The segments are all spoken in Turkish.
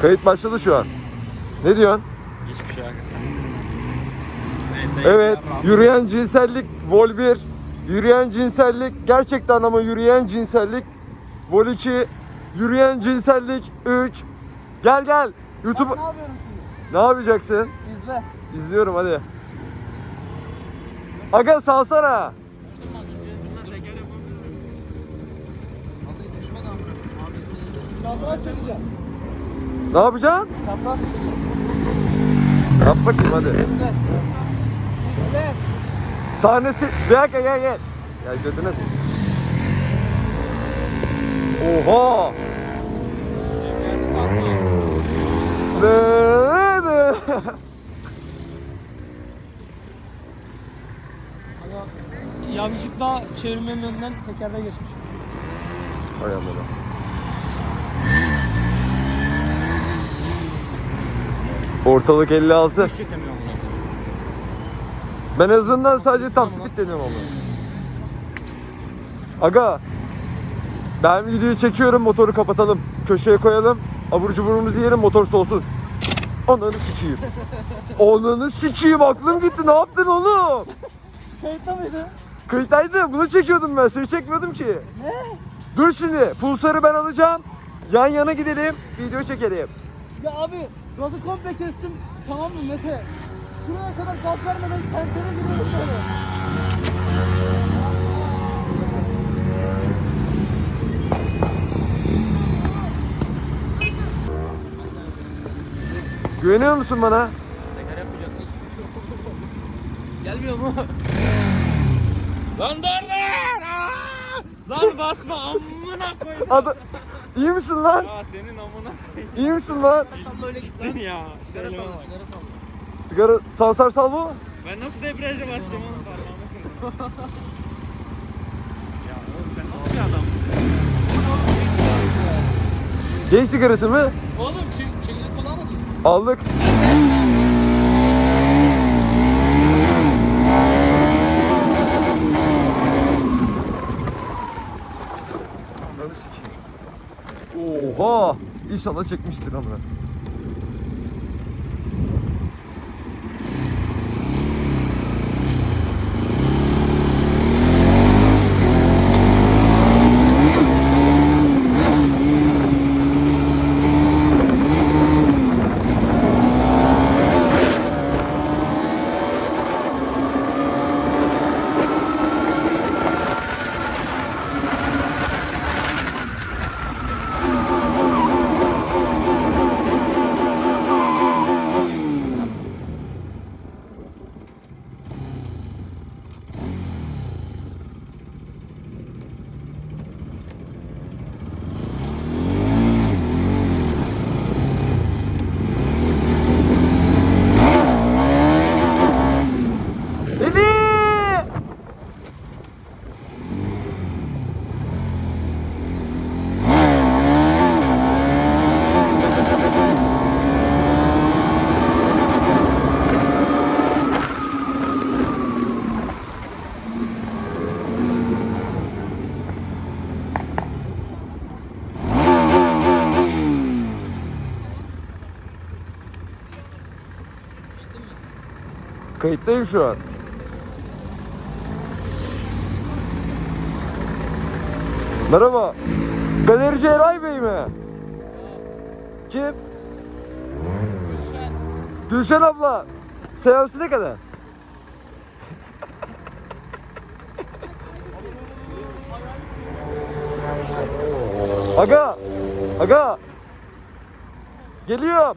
Kayıt başladı şu an. Ne diyorsun? Hiçbir şey. Evet, yürüyen cinsellik Vol 1. Yürüyen cinsellik gerçekten ama yürüyen cinsellik. Vol 2. Yürüyen cinsellik 3. Gel gel. YouTube Ne yapıyorum şimdi? ne yapacaksın? İzle. İzliyorum hadi. Aga salsana. Çapraz çekeceğim. Ne yapacaksın? Çapraz. Yap bakayım hadi. Sahnesi. Bir dakika gel gel. Gel götüne. Oha. Ne- ne- Aga, yanlışlıkla çevirmenin önünden tekerde geçmiş. Hay Allah. Ortalık 56. çekemiyorum bunu. Ben en azından sadece top speed deniyorum ama. Aga. Ben videoyu çekiyorum motoru kapatalım. Köşeye koyalım. Abur cuburumuzu yiyelim motor soğusun. Ananı sikeyim. Ananı sikeyim aklım gitti. Ne yaptın oğlum? Kayıtta mıydı? Kayıttaydı. Bunu çekiyordum ben. Seni çekmiyordum ki. Ne? Dur şimdi. Pulsarı ben alacağım. Yan yana gidelim. Video çekelim. Ya abi gazı komple kestim. Tamam mı Mete? Şuraya kadar gaz vermeden sentene gidiyorum şöyle. Güveniyor musun bana? Teker yapmayacaksın. Gelmiyor mu? Lan dur lan! Lan basma amına koyayım. Adı... İyi misin lan? Ya senin amına koyayım. İyi misin lan? Gittin ya. Sigara salla, sigara salla. Sigara sansar salvo? Ben nasıl debriyaja basacağım oğlum parmağımı kırdım. ya oğlum sen nasıl bir adamsın? Genç sigarası mı? Oğlum çek, çekirdek kullanmadın mı? Aldık. Oha! İnşallah çekmiştir ama. Kayıttayım şu an. Merhaba. Galerici Eray Bey mi? Kim? Gülşen abla. Seansı ne kadar? Aga. Aga. Geliyorum.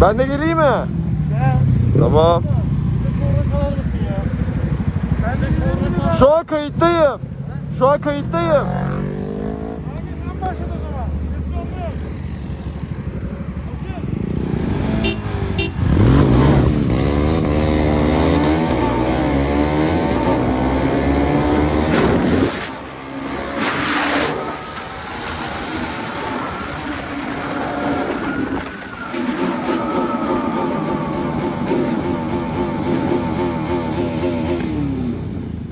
Ben de geleyim mi? Gel. Tamam. Şu an kayıttayım. Şu an kayıttayım.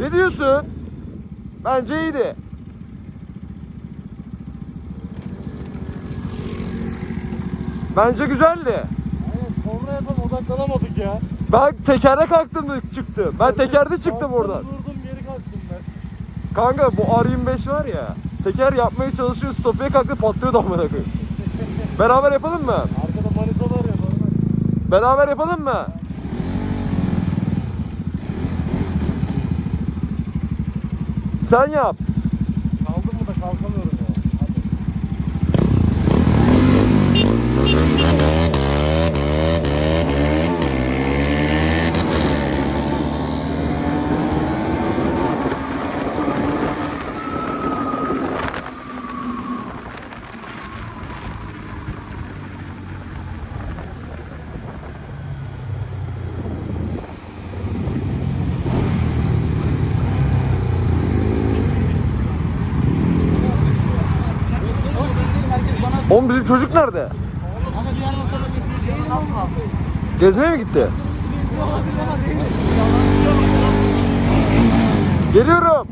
Ne diyorsun? Bence iyiydi. Bence güzeldi. Aynen kornaya tam odaklanamadık ya. Ben tekerde kalktım çıktım. Ben tekerde çıktım oradan. Durdum geri kalktım ben. Kanka bu R25 var ya. Teker yapmaya çalışıyor, stopaya kalktı patlıyor da amına koyayım. Beraber yapalım mı? Arkada manitalar ya normal. Beraber yapalım mı? Sen yap. Kaldım mı da kalkamıyorum ya. Hadi. O siktir herkes bana Oğlum bizim çocuk nerede? Ama diğer masada sıfır şey kalma. Gezmeye mi gitti? Geliyorum.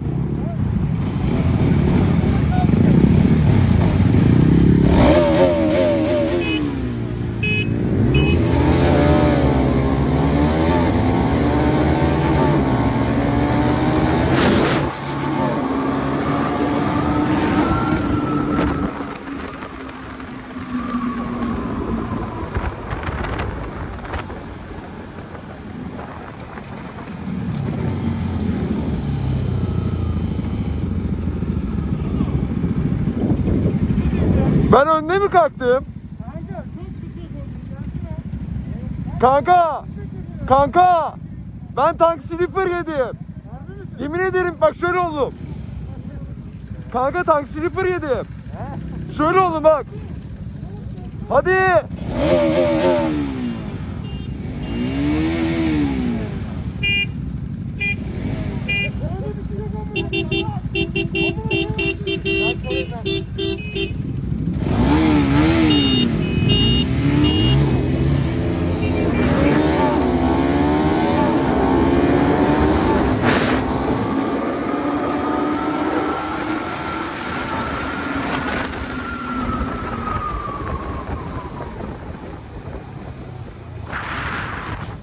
Ben önde mi kalktım? Kanka çok sıkıyor Kanka! Kanka! Ben tank slipper yedim. Yemin ederim bak şöyle oldum. Kanka tank slipper yedim. Şöyle oldum bak. Hadi.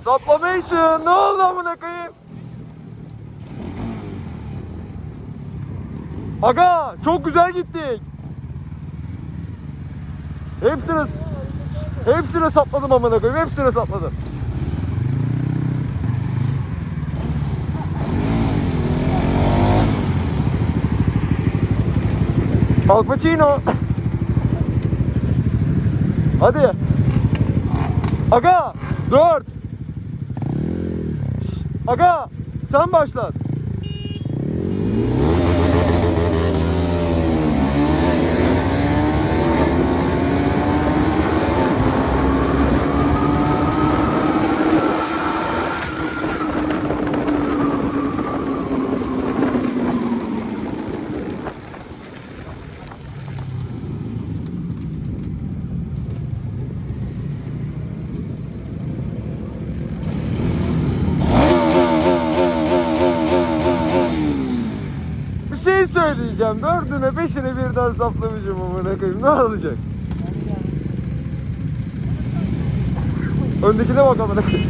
Supplemation ne oldu amına koyayım? Aga çok güzel gittik. Hepsine hepsine sapladım amına koyayım. Hepsine sapladım. Al Pacino. Hadi. Aga 4 Aga sen başlat. Bir şey söyleyeceğim. Beşine birden saplamışım amına koyayım. Ne olacak? Öndekine bak amına koyayım.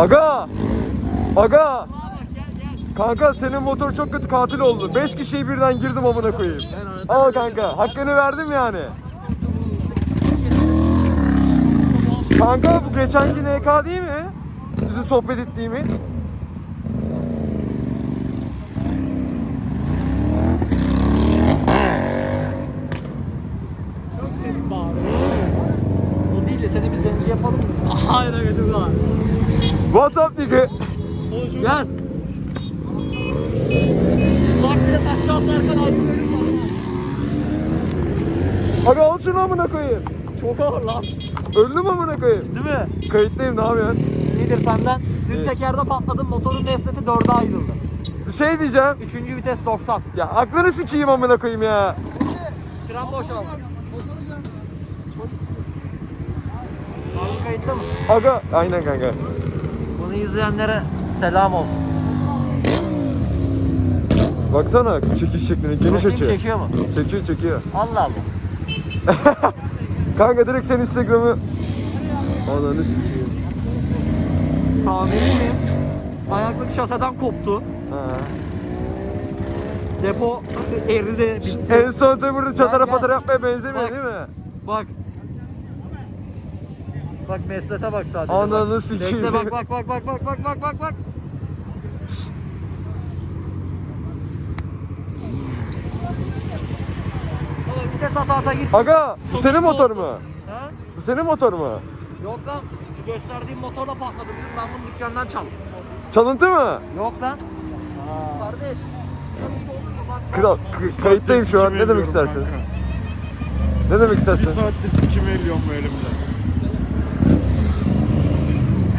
Aga! Aga! Kanka senin motor çok kötü katil oldu. 5 kişiyi birden girdim amına koyayım. Al kanka. Hakkını verdim yani. Kanka bu geçenki NK değil mi? Bizim sohbet ettiğimiz. What's up nigga? Gel. Abi. Aga al şunu amına koyayım. Çok ağır lan. Öldüm amına koyayım. Değil mi? Kayıttayım ne yapıyorsun? İyidir senden. Dün Evet. tekerde patladım. Motorun esneti dörde ayrıldı. Şey diyeceğim. Üçüncü vites 90. Ya aklını sikeyim amına koyayım ya. Fren boşaldı. Abi kayıtta mısın? Aga aynen kanka. Bunu izleyenlere selam olsun. Baksana çekiş şekline geniş Bakayım açı. çekiyor mu? Çekiyor çekiyor. Allah Allah. Kanka direkt sen Instagram'ı Ananı sikeyim. Tahmini mi? Ayaklık şaseden koptu. Ha. Depo eridi, bitti. En son tabi burada çatara Gel, patara gel. yapmaya benzemiyor Bak. değil mi? Bak. Bak meslete bak sadece. Ananı bak. sikeyim. Bekle bak bak bak bak bak bak bak bak bak. Vites ata ata git. Aga bu Sonuçta senin motor mu? Ha? Bu senin motor mu? Yok lan. Şu gösterdiğim motorla patladı. Bizim ben bunu dükkandan çaldım. Çalıntı mı? Yok lan. Kardeş. Kral kayıttayım şu an ne demek istersin? Ne demek Bir istersin? saattir sikimi eliyorum bu elimle.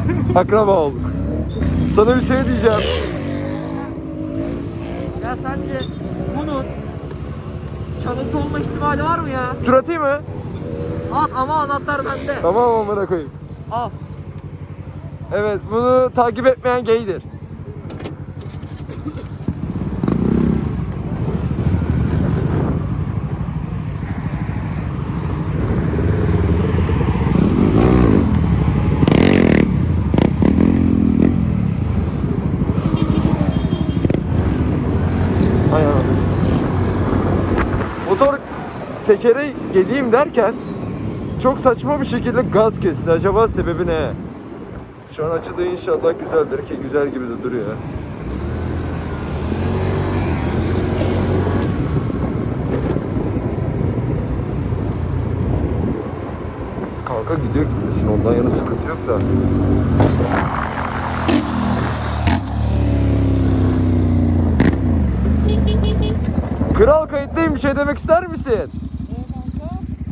Akraba olduk. Sana bir şey diyeceğim. Ya sence bunun çalıntı olma ihtimali var mı ya? Tur atayım mı? At ama anahtar bende. Tamam amına koyayım. Al. Evet bunu takip etmeyen gaydir. Hay anam. Motor tekere geleyim derken çok saçma bir şekilde gaz kesti. Acaba sebebi ne? Şu an açıda inşallah güzeldir ki güzel gibi de duruyor. Kanka gidiyor gitmesin ondan yana sıkıntı yok da. Kral kayıttayım bir şey demek ister misin?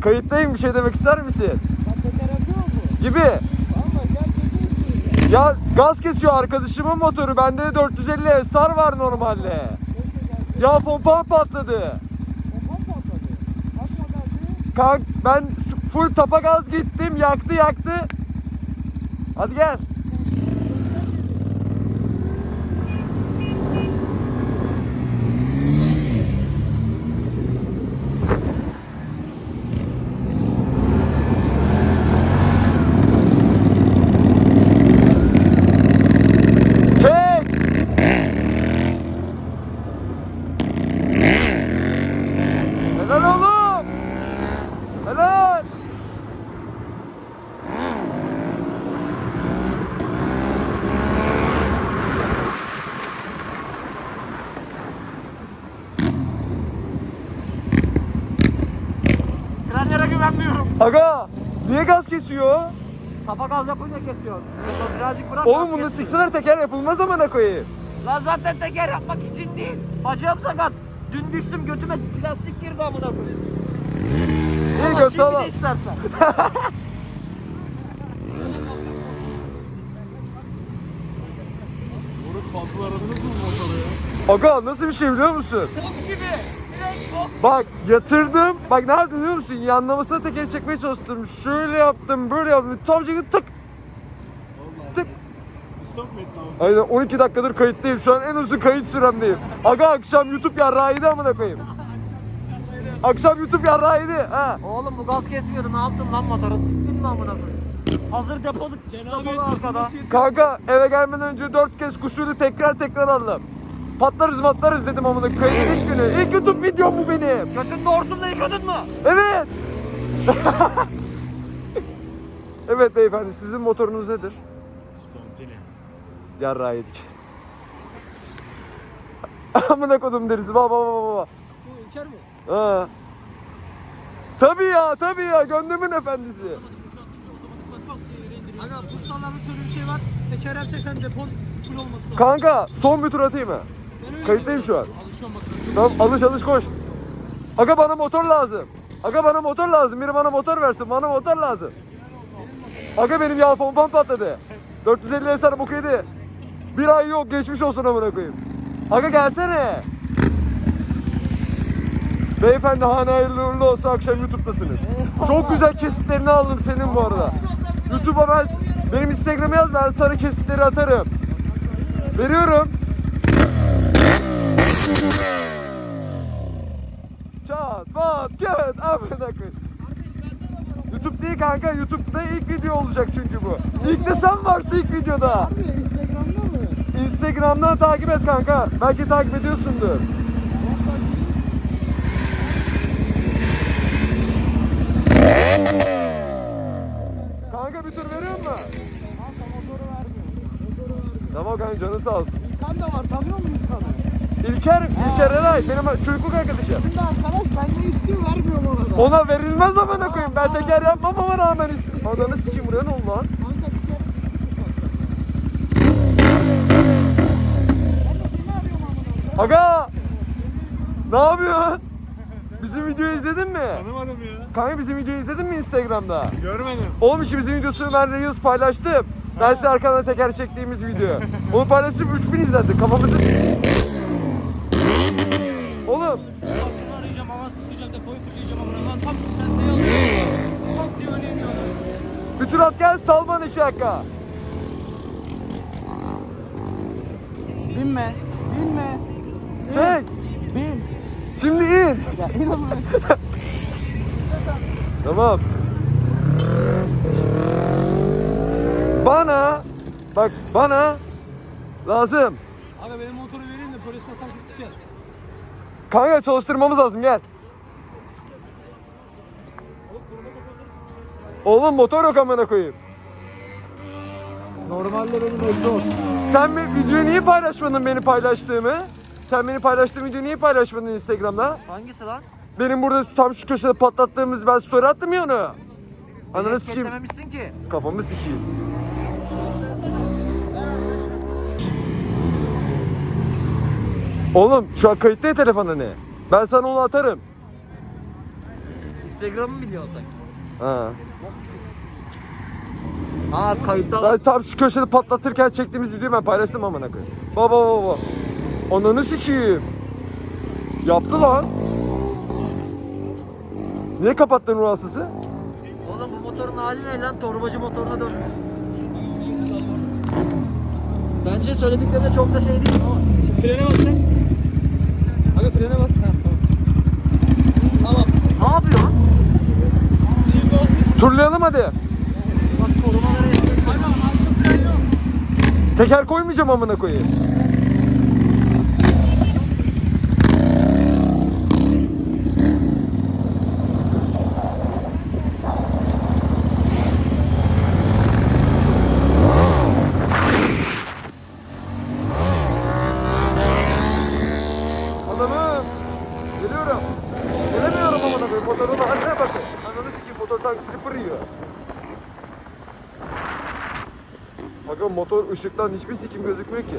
Kayıttayım bir şey demek ister misin? yapıyor mu? Gibi. Valla gerçekten. Ya gaz kesiyor arkadaşımın motoru. Bende de 450 SR var normalde. Ya pompam patladı. Popom patladı. Kaç modeldi? Kank ben full tapa gaz gittim. Yaktı yaktı. Hadi gel. Çek. Helal oğlum. Helal. Frenlere güvenmiyorum. Aga niye gaz kesiyor? Tapa gaz yapınca kesiyor. Motor birazcık bırak. Oğlum gaz bunu kesiyor. sikseler teker yapılmaz amına koyayım. Lan zaten teker yapmak için değil. Bacağım sakat. Dün düştüm götüme plastik girdi amına koyayım. İyi Ama götü şimdi de istersen. Moruk fazla aradınız mı motoru ya? Aga nasıl bir şey biliyor musun? Bok gibi. Direkt bok. Bak yatırdım. Bak ne yaptım biliyor musun? Yanlamasına tekeri çekmeye çalıştım. Şöyle yaptım, böyle yaptım. Tam tık. Tık. Stop mu ettin abi? Aynen 12 dakikadır kayıttayım. Şu an en uzun kayıt süremdeyim. Aga akşam YouTube yarrağıydı amına koyayım. Akşam YouTube yarrağıydı. Ha. Oğlum bu gaz kesmiyordu. Ne yaptın lan motora? Sıktın mı amına koyayım? Hazır depoluk depolu arkada. Kanka eve gelmeden önce 4 kez kusurlu tekrar tekrar aldım. Patlarız matlarız dedim amına koyayım. Kayıt ilk günü. İlk YouTube videom bu benim. Götün doğrusunu yıkadın mı? Evet. evet beyefendi sizin motorunuz nedir? Spontane. Yarrağı yedik. Amına kodum derisi. Baba baba baba. Bu içer mi? Ha. Tabii ya tabii ya gönlümün efendisi. Aga bu sallarda şöyle bir şey var. Teker yapacaksan depon full olması lazım. Kanka son bir tur atayım mı? Kayıttayım şu an. Alışıyorum bak. Tamam alış alış koş. Aga bana motor lazım. Aga bana motor lazım. Biri bana motor versin. Bana motor lazım. Aga benim yağ pompam patladı. 450 eser bok yedi. Bir ay yok geçmiş olsun amına koyayım. Aga gelsene. Beyefendi hane hayırlı uğurlu olsa akşam YouTube'dasınız. Çok güzel kesitlerini aldım senin bu arada. YouTube'a ben benim Instagram'a yaz ben sarı kesitleri atarım. Veriyorum. Çat pat ket amına koyayım. YouTube değil kanka YouTube'da ilk video olacak çünkü bu. İlk de sen varsın ilk videoda. Abi? Instagram'dan takip et kanka. Belki takip ediyorsundur. Kanka bir tur veriyor mu? Kanka motoru vermiyor. Motoru vermiyor. Tamam kanka canı sağ olsun. İlkan da var. Tanıyor musun İlkan'ı? İlker, İlker Eray benim çocukluk arkadaşım. Şimdi arkadaş bende istiyor vermiyorum ona da. Ona verilmez amına koyayım. Ben teker yapmam ama rağmen istiyorum. Ananı sikeyim buraya ne oldu lan? Kanka bir kere düştü bu kanka. Ben de seni arıyorum amına koyayım. Aga! Ne yapıyorsun? Bizim videoyu izledin mi? Tanımadım ya. Kanka bizim videoyu izledin mi Instagram'da? Görmedim. Oğlum ikimizin videosunu ben Reels paylaştım. Ben size arkadan teker çektiğimiz video. Onu paylaştım 3000 izlendi. Kafamızı... Oğlum Seni arayacağım ama sızlayacağım depoyu fırlayacağım amına. Lan tam sen ne yazıyorsun? Bak diye öyle iniyorsun. bir tur at gel sal bana iki dakika. Binme. Binme. Çek. Bin. Şimdi in. Ya in amına. Tamam. Bana bak bana lazım. Aga benim motoru vereyim de polis basarsa siker. Kanka çalıştırmamız lazım gel. Oğlum motor yok amına koyayım. Normalde benim egzoz. Sen mi videoyu niye paylaşmadın beni paylaştığımı? Sen beni paylaştığım videoyu niye paylaşmadın Instagram'da? Hangisi lan? Benim burada tam şu köşede patlattığımız ben story attım ya onu. Ananı sikeyim. Etiketleme ki. Kafamı sikeyim. Oğlum şu an kayıtta ya telefonda ne? Ben sana onu atarım. Instagram'ı biliyorsun sanki. Ha. Aa kayıtta. Ben tam şu köşede patlatırken çektiğimiz videoyu ben paylaştım amına koyayım. Baba baba baba. Ananı sikeyim. Yaptı lan. Niye kapattın hastası? Oğlum bu motorun hali ne lan? Torbacı motoruna dönmüş. Bence söylediklerinde çok da şey değil ama. Şimdi frene bas sen. Aga frene bas. Ha tamam. Tamam. Ne bas. Turlayalım hadi. Bak korumaları. Teker koymayacağım amına koyayım. Adamım. Geliyorum. Gelemiyorum amına koyayım. Motorun haline bakın. Ananı sikeyim motor tank slipper yiyor. Bakın motor ışıktan hiçbir sikim gözükmüyor ki.